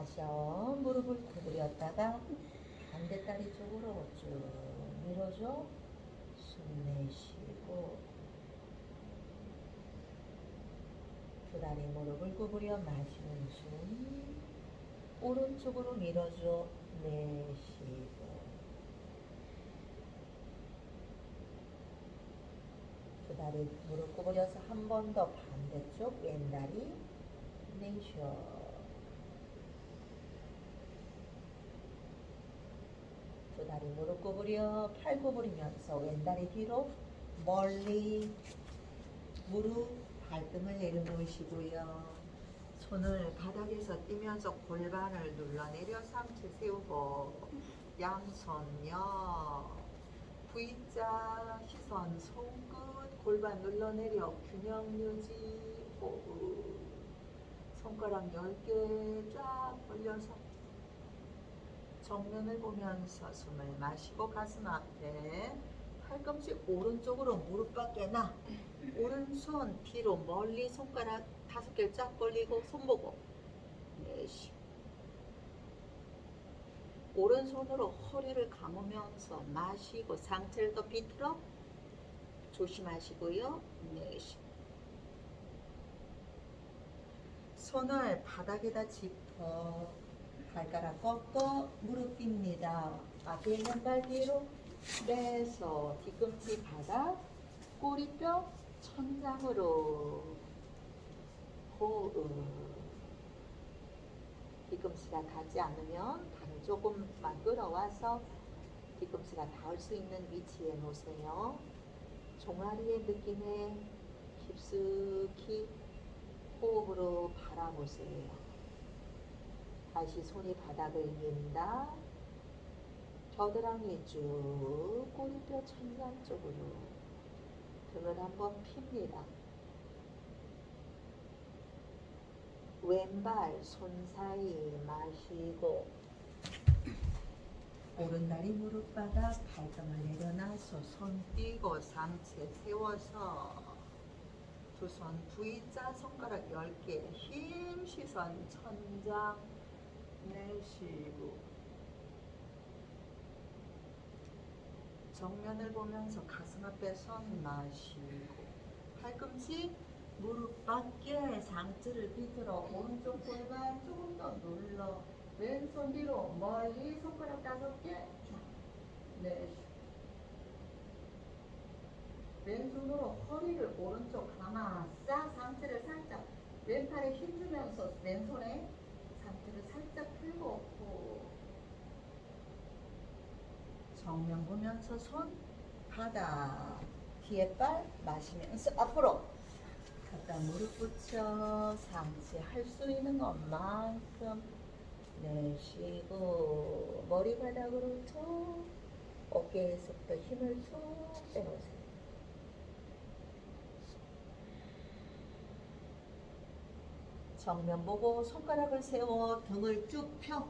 마셔. 무릎을 구부렸다가 반대다리 쪽으로 쭉 밀어줘. 숨 내쉬고. 두 다리 무릎을 구부려 마시는 숨. 오른쪽으로 밀어줘. 내쉬고. 두 다리 무릎 구부려서 한 번 더 반대쪽 왼다리 내쉬어. 두 다리 무릎 구부려 팔 구부리면서 왼다리 뒤로 멀리 무릎 발등을 내려놓으시고요. 손을 바닥에서 띄면서 골반을 눌러내려 상체 세우고 양손요 V자 시선 손끝 골반 눌러내려 균형 유지 호흡 손가락 10개 쫙 벌려서 정면을 보면서 숨을 마시고 가슴 앞에 팔꿈치 오른쪽으로 무릎 밖에 나 오른손 뒤로 멀리 손가락 다섯 개쫙 벌리고 손 보고 내쉬고 오른손으로 허리를 감으면서 마시고 상체를 더 비틀어 조심하시고요. 내쉬고 손을 바닥에다 짚어 발가락 꺾어 무릎 꿇습니다. 앞에 있는 발 뒤로 빼서 뒤꿈치 바닥 꼬리뼈 천장으로 호흡 뒤꿈치가 닿지 않으면 발을 조금만 끌어와서 뒤꿈치가 닿을 수 있는 위치에 놓으세요. 종아리의 느낌에 깊숙이 호흡으로 바라보세요. 다시 손이 바닥을 민다. 겨드랑이 쭉 꼬리뼈 천장 쪽으로 등을 한번 핍니다. 왼발 손 사이 마시고 오른다리 무릎 바닥 발등을 내려놔서 손 띄고 상체 세워서 두 손 V자 손가락 10개 힘 시선 천장 내쉬고 정면을 보면서 가슴 앞에 손 마시고 팔꿈치 무릎 밖에 상체를 비틀어 오른쪽 골반 조금 더 눌러 왼손 뒤로 멀리 손가락 다섯 개 쫙. 내쉬고 왼손으로 허리를 오른쪽 감아 싹 상체를 살짝 왼팔에 힘주면서 왼손에 상체를 살짝 풀고 후. 정면 보면서 손 바닥 뒤에 발 마시면서 앞으로 갖다 무릎 붙여 상체 할 수 있는 것만큼 내쉬고 머리 바닥으로 툭 어깨에서부터 힘을 툭 빼보세요. 정면 보고 손가락을 세워 등을 쭉 펴.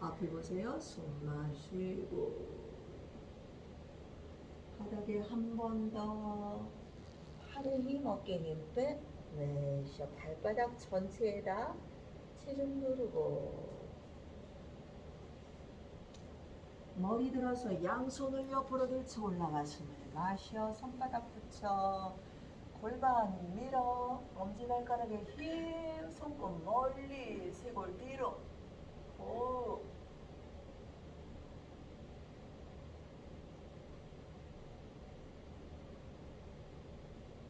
앞에 보세요. 숨 마시고 바닥에 한 번 더 팔에 힘 어깨 힘 빼. 내쉬어 발바닥 전체에다 체중 누르고 머리 들어서 양손을 옆으로 들쳐 올라가 숨을 마셔 손바닥 붙여 골반 밀어 엄지발가락에 힘 손끝 멀리 쇄골 뒤로. 오.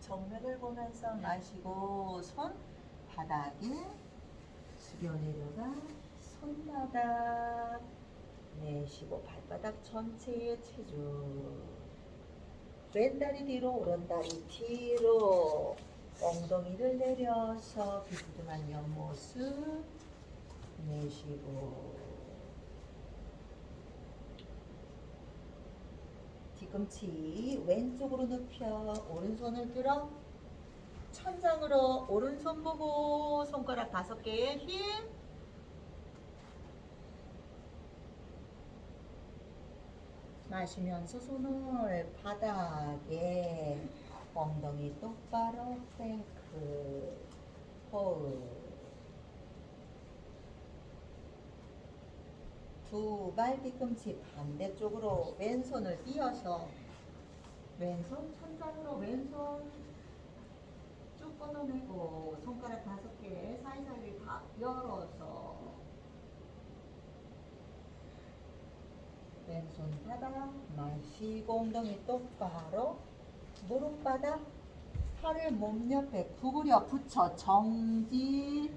정면을 보면서 마시고 손 바닥에 숙여 내려가 손바닥 내쉬고 발바닥 전체에 체중 왼다리 뒤로 오른다리 뒤로. 엉덩이를 내려서 비스듬한 옆모습 내쉬고. 뒤꿈치 왼쪽으로 눕혀 오른손을 들어 천장으로 오른손 보고 손가락 다섯 개에 힘 마시면서 손을 바닥에 엉덩이 똑바로 탱크 호흡 두발 뒤꿈치 반대쪽으로 왼손을 띄어서 왼손 천장으로 왼손 쭉 뻗어내고 손가락 다섯 개 사이사이 다 열어서 왼손 바닥 마시고 엉덩이 똑바로 무릎 바닥 팔을 몸 옆에 구부려 붙여 정지.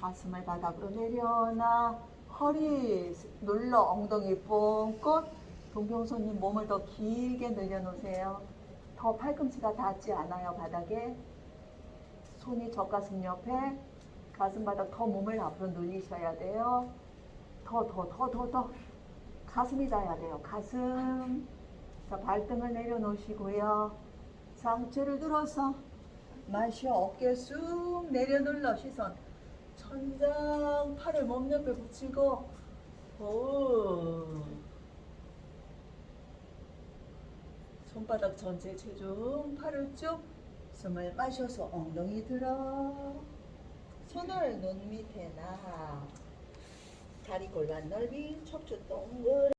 가슴을 바닥으로 내려놔. 허리 눌러 엉덩이 뽕긋 동경손님 몸을 더 길게 늘려놓으세요. 더 팔꿈치가 닿지 않아요 바닥에. 손이 젖가슴 옆에 가슴 바닥 더 몸을 앞으로 늘리셔야 돼요. 더 더 더 더 더. 가슴이 닿아야 돼요. 가슴. 자 발등을 내려놓으시고요. 상체를 들어서 마셔 어깨 쑥 내려눌러 시선. 천장 팔을 몸 옆에 붙이고. 오 손바닥 전체 체중 팔을 쭉 숨을 마셔서 엉덩이 들어 손을 눈 밑에 놔 다리 골반 넓이 척추 동그랗게